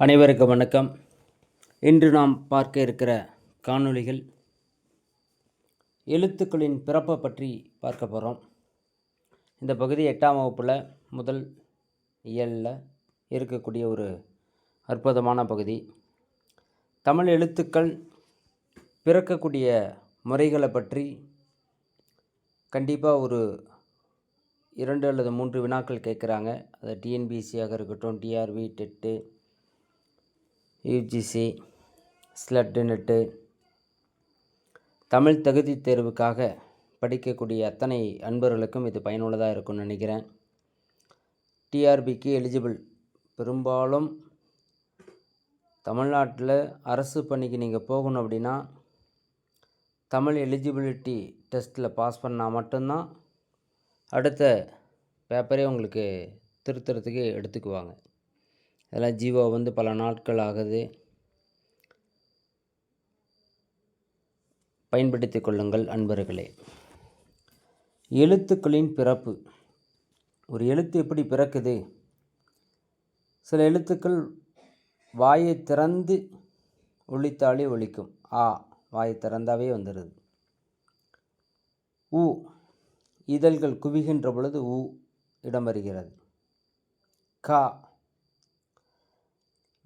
அனைவருக்கும் வணக்கம். இன்று நாம் பார்க்க இருக்கிற காணொளிகள் எழுத்துக்களின் பிறப்பை பற்றி பார்க்க போகிறோம் இந்த பகுதி எட்டாம் வகுப்பில் முதல் இயலில் இருக்கக்கூடிய ஒரு அற்புதமான பகுதி. தமிழ் எழுத்துக்கள் பிறக்கக்கூடிய முறைகளை பற்றி கண்டிப்பாக ஒரு இரண்டு அல்லது மூன்று வினாக்கள் கேட்குறாங்க. அது டிஎன்பிசியாக இருக்கட்டும் TRB TET UGC SLET NET Tamil தகுதி தேர்வுக்காக படிக்கக்கூடிய அத்தனை அன்பர்களுக்கும் இது பயனுள்ளதாக இருக்கும்னு நினைக்கிறேன். டிஆர்பிக்கு எலிஜிபிள். பெரும்பாலும் தமிழ்நாட்டில் அரசு பணிக்கு நீங்கள் போகணும் அப்படின்னா தமிழ் எலிஜிபிலிட்டி டெஸ்ட்டில் பாஸ் பண்ணால் மட்டும்தான் அடுத்த பேப்பரே உங்களுக்கு திருத்துறதுக்கு எடுத்துக்குவாங்க. அதெல்லாம் ஜீவோ வந்து பல நாட்கள் ஆகுது. பயன்படுத்தி கொள்ளுங்கள் அன்பர்களே. எழுத்துக்களின் பிறப்பு. ஒரு எழுத்து எப்படி பிறக்குது? சில எழுத்துக்கள் வாயை திறந்து ஒழித்தாலே ஒழிக்கும் ஆ வாயை திறந்தாவே வந்துடுது உ இதழ்கள் குவிகின்ற பொழுது உ இடம் வருகிறது கா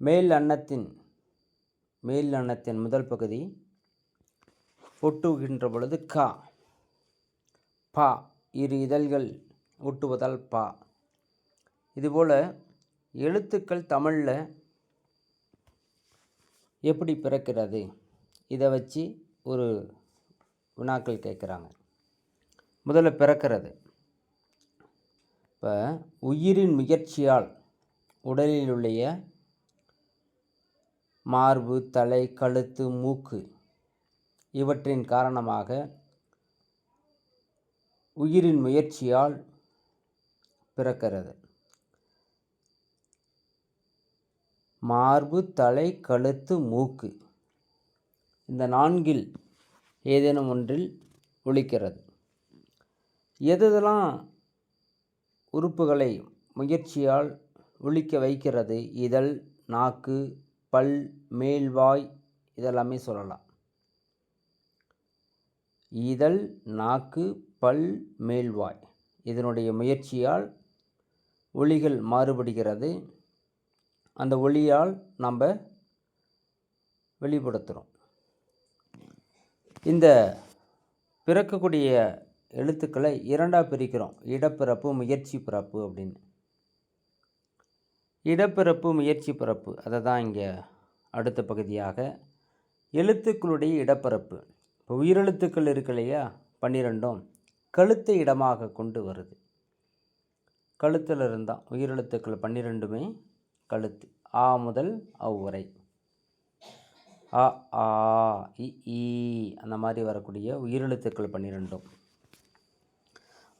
மேல் அன்னத்தின் மேல் அன்னத்தின் முதல் பகுதி ஒட்டுகின்ற பொழுது கா. பா. இரு இதழ்கள் ஒட்டுவதால் பா. இதுபோல் எழுத்துக்கள் தமிழில் எப்படி பிறக்கிறது? இதை வச்சு ஒரு வினாக்கள் கேட்குறாங்க. முதல்ல பிறக்கிறது. இப்போ உயிரின் முயற்சியால் உடலில் உள்ள மார்பு தலை கழுத்து மூக்கு இவற்றின் காரணமாக உயிரின் முயற்சியால் பிறக்கிறது. மார்பு தலை கழுத்து மூக்கு இந்த நான்கில் ஏதேனும் ஒன்றில் ஒழிக்கிறது எதெல்லாம் உறுப்புகளை முயற்சியால் ஒழிக்க வைக்கிறது? இதழ் நாக்கு பல் மேல்வாய் இதெல்லாமே சொல்லலாம். இதழ் நாக்கு பல் மேல்வாய் இதனுடைய முயற்சியால் ஒளிகள் மாறுபடுகிறது. அந்த ஒளியால் நம்ம வெளிப்படுத்துகிறோம் இந்த பிறக்கக்கூடிய எழுத்துக்களை இரண்டாக பிரிக்கிறோம். இடப்பிறப்பு முயற்சி பிறப்பு அப்படின்னு. இடப்பிறப்பு முயற்சி பிறப்பு. அதை தான் இங்கே அடுத்த பகுதியாக. எழுத்துக்களுடைய இடப்பிறப்பு. இப்போ உயிரெழுத்துக்கள் இருக்கு இல்லையா? பன்னிரெண்டும் கழுத்தை இடமாக கொண்டு வருது. கழுத்தில் இருந்தால் உயிரெழுத்துக்கள் பன்னிரெண்டுமே கழுத்து. ஆ முதல் அவ்வுரை அ ஆ இ அந்த மாதிரி வரக்கூடிய உயிரெழுத்துக்கள் பன்னிரெண்டும்.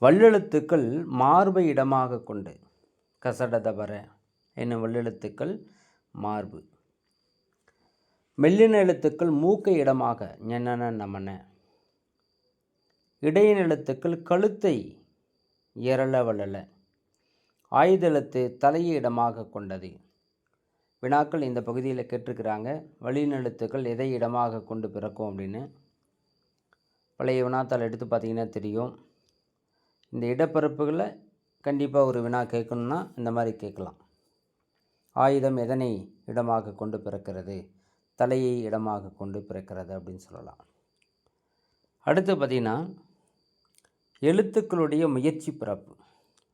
வல்லெழுத்துக்கள் மார்பை இடமாக கொண்டு. கசடதபர என்னும் வல்லெழுத்துக்கள் மார்பு. மெல்லின எழுத்துக்கள் மூக்கை இடமாக என்னென்ன நமன. இடையின் எழுத்துக்கள் கழுத்தை எரள வளல ஆயுத எழுத்து தலையை இடமாக கொண்டது. வினாக்கள் இந்த பகுதியில் கேட்டிருக்கிறாங்க. வழியின் எழுத்துக்கள் எதை இடமாக கொண்டு பிறக்கும் அப்படின்னு. பழைய வினாத்தால் எடுத்து பார்த்தீங்கன்னா தெரியும். இந்த இடப்பரப்புகளை கண்டிப்பாக ஒரு வினா கேட்கணுன்னா இந்த மாதிரி கேட்கலாம். ஆயுதம் எதனை இடமாக கொண்டு பிறக்கிறது? தலையை இடமாக கொண்டு பிறக்கிறது அப்படின்னு சொல்லலாம். அடுத்து பார்த்திங்கன்னா எழுத்துக்களுடைய முயற்சி பிறப்பு.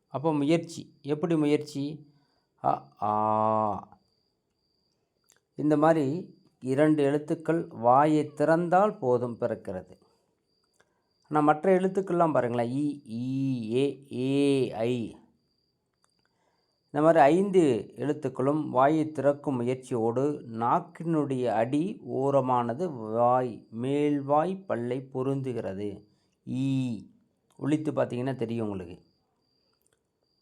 அப்போ முயற்சி எப்படி முயற்சி? அ ஆ. இந்த மாதிரி இரண்டு எழுத்துக்கள் வாயை திறந்தால் போதும் பிறக்கிறது. ஆனால் மற்ற எழுத்துக்கள்லாம் பாருங்களேன். இ ஏ ஏ ஐ. இந்த மாதிரி ஐந்து எழுத்துக்களும் வாயை திறக்கும் முயற்சியோடு நாக்கினுடைய அடி ஓரமானது வாய் மேல்வாய் பல்லை பொருந்துகிறது. ஈ. ஒழித்து பார்த்தீங்கன்னா தெரியும் உங்களுக்கு.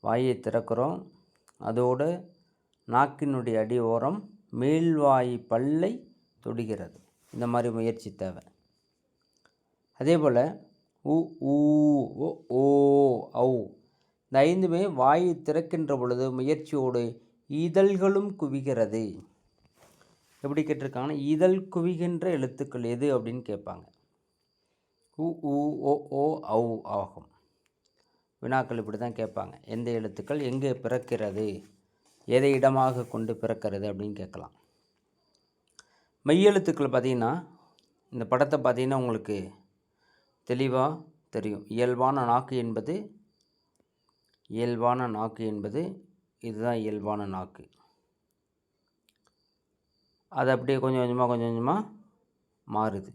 வாயை திறக்கிறோம். அதோடு நாக்கினுடைய அடி ஓரம் மேல்வாய் பல்லை தொடுகிறது. இந்த மாதிரி முயற்சி தேவை. அதே போல் உ ஊ ஓ ஓ ஔ. இந்த ஐந்துமே வாயை திறக்கின்ற பொழுது முயற்சியோடு இதழ்களும் குவிகிறது. எப்படி கேட்டிருக்காங்கன்னா இதழ் குவிகின்ற எழுத்துக்கள் எது அப்படின்னு கேட்பாங்க. உ உ ஓ ஓ ஔ ஆகும். வினாக்கள் இப்படி தான் கேட்பாங்க. எந்த எழுத்துக்கள் எங்கே பிறக்கிறது? எதை இடமாக கொண்டு பிறக்கிறது அப்படின்னு கேட்கலாம். மெய்யெழுத்துக்கள் பார்த்திங்கன்னா இந்த படத்தை பார்த்திங்கன்னா உங்களுக்கு தெளிவாக தெரியும். இயல்பான நாக்கு என்பது இயல்பான நாக்கு என்பது இதுதான் இயல்பான நாக்கு. அது அப்படியே கொஞ்சம் கொஞ்சமாக கொஞ்சம் கொஞ்சமாக மாறுது.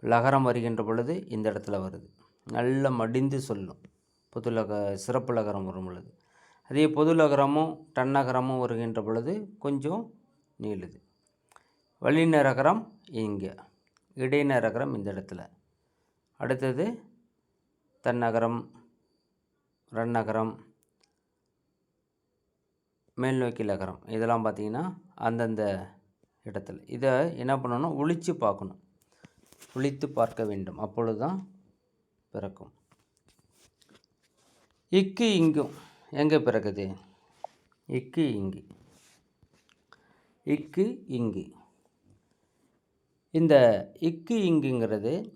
லகரம் வருகின்ற பொழுது இந்த இடத்துல வருது. நல்ல மடிந்து சொல்லும். பொது லக சிறப்பு லகரம் வரும் பொழுது. அதே பொது லகரமும் டன்னகரமும் வருகின்ற பொழுது கொஞ்சம் நீளுது. வழிநரகரம் இங்கே இடைநரகரம் இந்த இடத்துல. அடுத்தது தன்னகரம் ரன்னகரம் மேல்நோக்கி நகரம் இதெல்லாம் பார்த்திங்கன்னா அந்தந்த இடத்துல. இதை என்ன பண்ணணும்? ஒழித்து பார்க்கணும். ஒழித்து பார்க்க வேண்டும். அப்பொழுது தான் பிறக்கும். இக்கு இங்கும் எங்கே பிறக்குது? இக்கு இங்கு. இக்கு இங்கு. இந்த இக்கு இங்குங்கிறது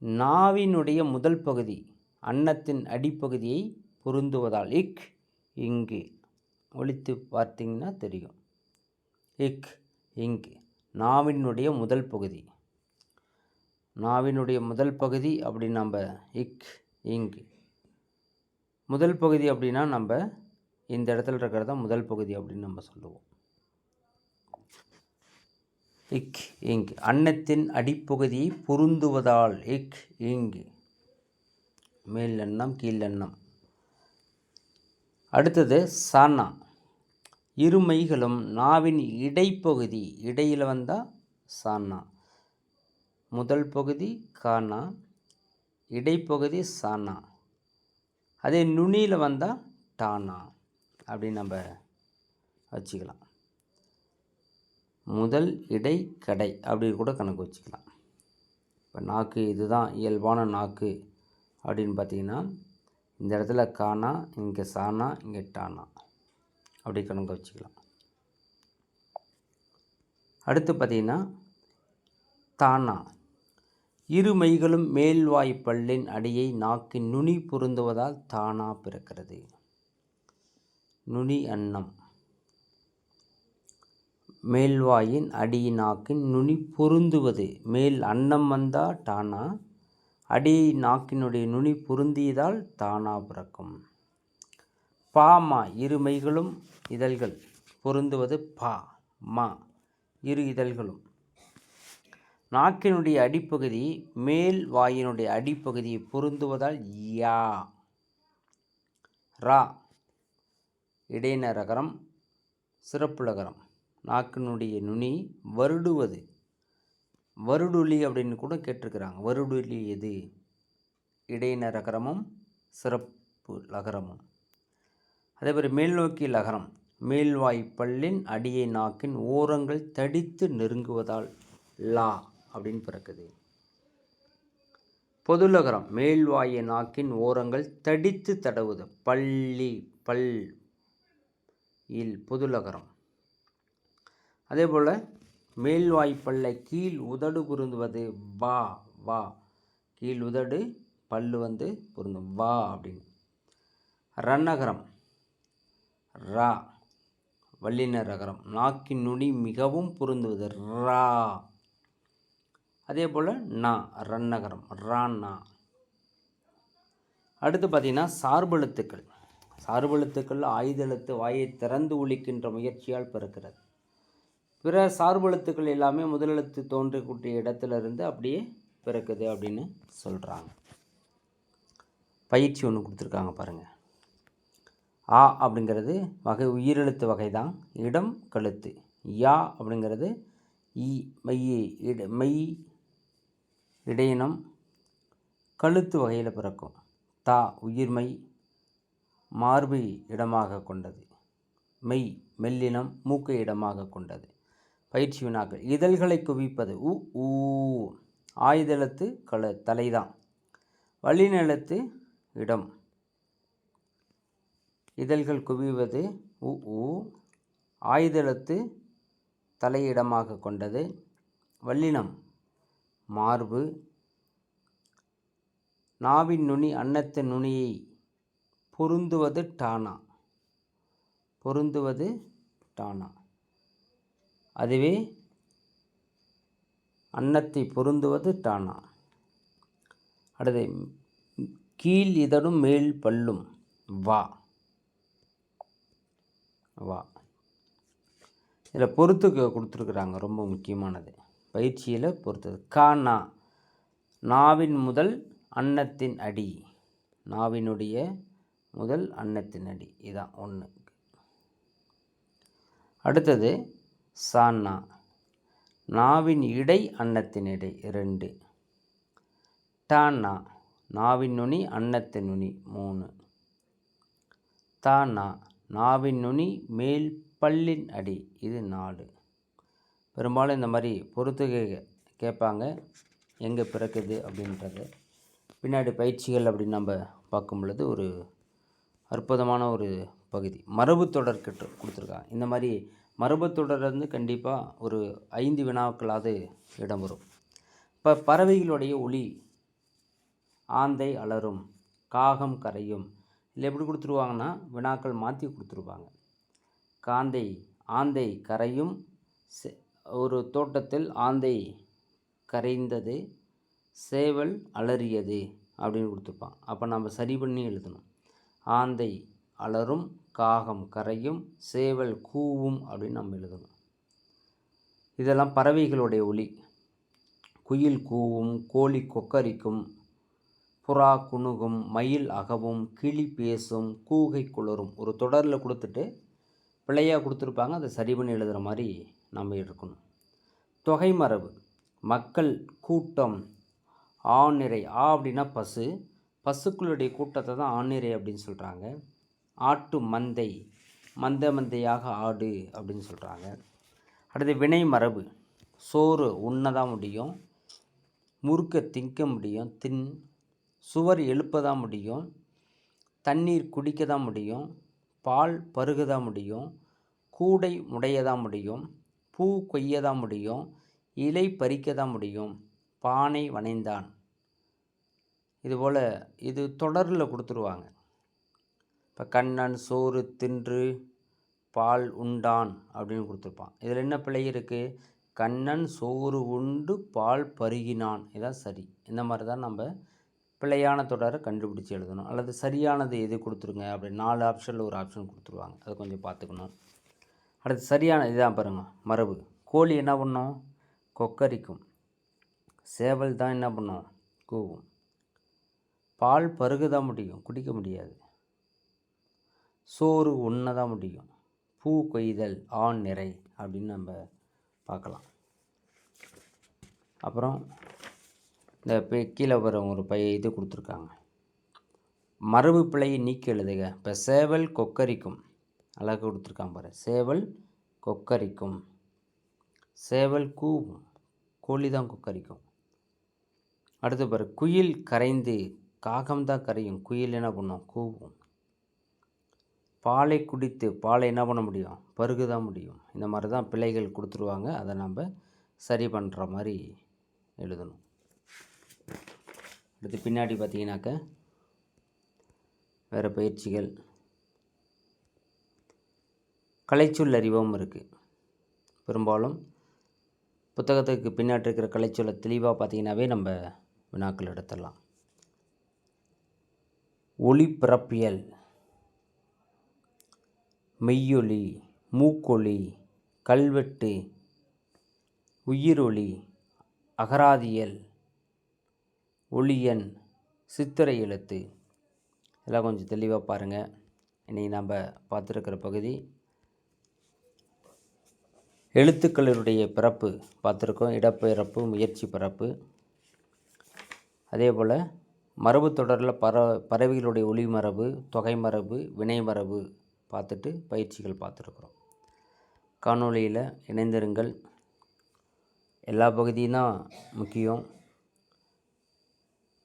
நாவினுடைய முதல் பகுதி. அன்னத்தின் அடிப்பகுதியை பொருந்துவதால் இக் இங்கு. ஒழித்து பார்த்தீங்கன்னா தெரியும். இக் இங்கு. நாவினுடைய முதல் பகுதி. நாவினுடைய முதல் பகுதி அப்படி நம்ம இக் இங்கு. முதல் பகுதி அப்படின்னா நம்ம இந்த இடத்துல இருக்கிறது தான் முதல் பகுதி அப்படின்னு நம்ம சொல்லுவோம். இக் இங்கு. அன்னத்தின் அடிப்பகுதியை பொருந்துவதால் இக் இங்கு. மேல் எண்ணம் கீழ் எண்ணம் அடுத்தது சானா இருமைகளும் நாவின் இடைப்பகுதி இடையில் வந்தால் சானா முதல் பகுதி கானா இடைப்பகுதி சானா அதே நுனியில் வந்தால் டானா அப்படின்னு நம்ம வச்சுக்கலாம். முதல் இடை கடை அப்படி கூட கணக்கு வச்சுக்கலாம். இப்போ நாக்கு இதுதான் இயல்பான நாக்கு. அப்படின்னு பார்த்தீங்கன்னா இந்த இடத்துல கானா இங்கே சானா இங்கே டானா அப்படி கணக்கு வச்சுக்கலாம். அடுத்து பார்த்தீங்கன்னா தானா. இரு மைகளும் மேல்வாய் பல்லின் அடியை நாக்கின் நுனி பொருந்துவதால் தானா பிறக்கிறது. நுனி அன்னம். மேல்வாயின் அடி நாக்கின் நுனி பொருந்துவது. மேல் அன்னம் வந்தால் டானா அடி நாக்கினுடைய நுனி பொருந்தியதால் தானா பிறக்கும். பாமா இருமைகளும் இதழ்கள். பொருந்துவது பா மா இரு இதழ்களும். நாக்கினுடைய அடிப்பகுதி மேல் வாயினுடைய அடிப்பகுதியை பொருந்துவதால் யா. ரா இடைநரகரம் சிறப்புலகரம் நாக்கினுடைய நுனி வருடுவது வருடுலி அப்படின்னு கூட கேட்டிருக்கிறாங்க. வருடுலி எது? இடைநரகரமும் சிறப்பு லகரமும். அதே மாதிரி மேல்நோக்கி லகரம். மேல்வாய் பல்லின் அடியை நாக்கின் ஓரங்கள் தடித்து நெருங்குவதால் லா அப்படின்னு பிறக்குது. பொதுலகரம் மேல்வாய நாக்கின் ஓரங்கள் தடித்து தடவுது. பள்ளி பல் இல் பொதுலகரம் அதே போல் மேல்வாய்ப்பல்லை கீழ் உதடு பொருந்துவது வா வா. கீழ் உதடு பல்லு வந்து பொருந்தும். வா அப்படின்னு. ரன்னகரம் ரா. வல்லினர் அகரம் நாக்கின் நுனி மிகவும் பொருந்துவது ரா. அதே போல் நா ரன்னகரம் ரான்னா அடுத்து பார்த்திங்கன்னா சார்பெழுத்துக்கள். சார்பெழுத்துக்கள் ஆயுதெழுத்து வாயை திறந்து ஒழிக்கின்ற முயற்சியால் பிறக்கிறது. பிற சார்பெழுத்துக்கள் எல்லாமே முதலெழுத்து தோன்றக்கூடிய இடத்துல இருந்து அப்படியே பிறக்குது அப்படின்னு சொல்கிறாங்க பயிற்சி ஒன்று கொடுத்துருக்காங்க பாருங்கள் ஆ அப்படிங்கிறது வகை உயிரெழுத்து வகை தான் இடம் கழுத்து. யா அப்படிங்கிறது இ மெய் இட மெய் இடையினம். கழுத்து வகையில் பிறக்கும். தா உயிர்மை மார்பை இடமாக கொண்டது. மெய் மெல்லினம் மூக்கை இடமாக கொண்டது. பயிற்சி வினாக்கள். இதழ்களை குவிப்பது. உ ஊ. ஆயுதெழுத்து கல தலைதான். வழிநிலத்து இடம். இதழ்கள் குவிவது. உ ஊ. ஆயுதெழுத்து தலையிடமாக கொண்டது. வல்லினம் மார்பு. நாவின் நுனி அன்னத்தின் நுனியை பொருந்துவது டானா. பொருந்துவது டானா. அதுவே அன்னத்தை பொருந்துவது டானா அடுத்து கீழ் இதழும் மேல் பல்லும். வா. வா. இதில் பொறுத்துக்கு கொடுத்துருக்குறாங்க. ரொம்ப முக்கியமானது. பயிற்சியில் பொறுத்தது. கானா நாவின் முதல் அன்னத்தின் அடி. நாவினுடைய முதல் அன்னத்தின் அடி. இதான் ஒன்று அடுத்தது சான்னா. நாவின் இடை அன்னத்தின் இடை ரெண்டு டான்னா நாவின் நுனி அன்னத்தின் நுனி மூணு. தானா நாவின் நுனி மேல் பல்லின் அடி இது நாலு. பெரும்பாலும் இந்த மாதிரி பொறுத்துகை கேட்பாங்க எங்கே பிறக்குது அப்படின்றது. பின்னாடி பயிற்சிகள் அப்படின்னு நம்ம பார்க்கும் பொழுது ஒரு அற்புதமான ஒரு பகுதி. மரபு தொடர்கிட்ட கொடுத்துருக்காங்க. இந்த மாதிரி மரபு கண்டிப்பாக ஒரு ஐந்து வினாக்களாவது இடம்பெறும் இப்போ பறவைகளுடைய ஒளி ஆந்தை அலறும் காகம் கரையும் இல்லை எப்படி கொடுத்துருவாங்கன்னா வினாக்கள் மாற்றி கொடுத்துருவாங்க. காந்தை ஆந்தை கரையும் ஒரு தோட்டத்தில் ஆந்தை கரைந்தது சேவல் அலறியது அப்படின்னு கொடுத்துருப்பான் அப்போ நம்ம சரி பண்ணி எழுதணும். ஆந்தை அலறும் காகம் கரையும் சேவல் கூவும் அப்படின்னு நம்ம எழுதணும். இதெல்லாம் பறவைகளுடைய ஒலி. குயில் கூவும் கோழி கொக்கரிக்கும் புறா குணுகும் மயில் அகவும் கிளி பேசும் கூகை குளரும். ஒரு தொடரில் கொடுத்துட்டு பிழையாக கொடுத்துருப்பாங்க அதை சரி பண்ணி எழுதுகிற மாதிரி நம்ம இருக்கணும் தொகை மரபு. மக்கள் கூட்டம் ஆணிரை ஆ அப்படின்னா பசு. பசுக்களுடைய கூட்டத்தை தான் ஆணிரை அப்படின்னு சொல்கிறாங்க ஆட்டு மந்தை மந்த மந்தையாக ஆடு அப்படின்னு சொல்கிறாங்க அடுத்து வினை மரபு. சோறு உண்ண தான் முடியும் முறுக்க திங்க முடியும் தின் சுவர் எழுப்ப தான் முடியும் தண்ணீர் குடிக்க தான் முடியும் பால் பருக தான் முடியும் கூடை முடைய தான் முடியும் பூ கொய்ய தான் முடியும் இலை பறிக்க தான் முடியும் பானை வனைந்தான் இதுபோல் இது தொடரில் கொடுத்துருவாங்க. இப்போ கண்ணன் சோறு தின்று பால் உண்டான் அப்படின்னு கொடுத்துருப்பான். இதில் என்ன பிழை இருக்குது கண்ணன் சோறு உண்டு பால் பருகினான். இதான் சரி. இந்த மாதிரி தான் நம்ம பிழையான தொடரை கண்டுபிடிச்சி எழுதணும். அல்லது சரியானது எது கொடுத்துருங்க அப்படி நாலு ஆப்ஷனில் ஒரு ஆப்ஷன் கொடுத்துருவாங்க. அதை கொஞ்சம் பார்த்துக்கணும். அடுத்து சரியான இதுதான் பாருங்கள் மரபு. கோழி என்ன பண்ணும்? கொக்கரிக்கும். சேவல் தான் என்ன பண்ணும்? கூவும். பால் பருக தான் முடியும். குடிக்க முடியாது. சோறு ஒன்று தான் முடியும் பூ கொய்தல் ஆண் நிறை அப்படின்னு நம்ம பார்க்கலாம். அப்புறம் இந்த கீழே வர ஒரு பைய இது கொடுத்துருக்காங்க. மரபு பிழையை நீக்கி எழுதுக. இப்போ சேவல் கொக்கரிக்கும். அழகாக கொடுத்துருக்காங்க பாரு. சேவல் கொக்கரிக்கும். சேவல் கூவும். கோழி தான் கொக்கரிக்கும். அடுத்து பாரு. குயில் கரைந்து காகம் தான் கரையும். குயில் என்ன பண்ணும்? கூவும். பாலை குடித்து பாலை என்ன பண்ண முடியும்? பருகு தான் முடியும். இந்த மாதிரி தான் பிழைகள் கொடுத்துருவாங்க. அதை நம்ம சரி பண்ணுற மாதிரி எழுதணும். அடுத்து பின்னாடி பார்த்தீங்கன்னாக்க வேறு பயிற்சிகள். கலைச்சொல் அறிவும் இருக்குது பெரும்பாலும் புத்தகத்துக்கு பின்னாடி இருக்கிற கலைச்சொல்லை தெளிவாக பார்த்தீங்கன்னாவே நம்ம வினாக்கள் எடுத்துடலாம். ஒளிப்பிறப்பியல் மெய்யொலி மூக்கொலி கல்வெட்டு உயிரொலி அகராதியல் ஒளியன் சித்திரை எழுத்து. இதெல்லாம் கொஞ்சம் தெளிவாக பாருங்கள் இன்றைக்கி நம்ம பார்த்துருக்கிற பகுதி எழுத்துக்களினுடைய பிறப்பு பார்த்துருக்கோம். இடப்பிறப்பு முயற்சி பிறப்பு. அதே போல் மரபு தொடரில் பற பறவைகளுடைய ஒளி மரபு தொகை மரபு வினை மரபு பார்த்துட்டு பயிற்சிகள் பார்த்துருக்குறோம். காணொளியில் இணைந்திருங்கள். எல்லா பகுதியும் தான் முக்கியம்.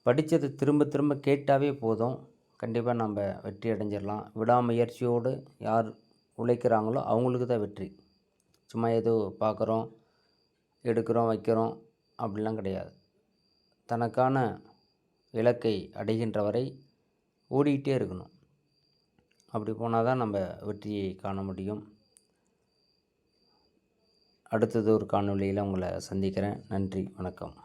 படித்ததை திரும்ப திரும்ப கேட்டாவே போதும். கண்டிப்பாக நம்ம வெற்றி அடைஞ்சிடலாம். விடாமுயற்சியோடு யார் உழைக்கிறாங்களோ அவங்களுக்கு தான் வெற்றி. சும்மா ஏதோ பார்க்குறோம் எடுக்கிறோம் வைக்கிறோம் அப்படிலாம் கிடையாது. தனக்கான இலக்கை அடைகின்ற வரை ஓடிக்கிட்டே இருக்கணும். அப்படி போனால் தான் நம்ம வெற்றியை காண முடியும். அடுத்தது ஒரு காணொலியில் உங்களை சந்திக்கிறேன். நன்றி. வணக்கம்.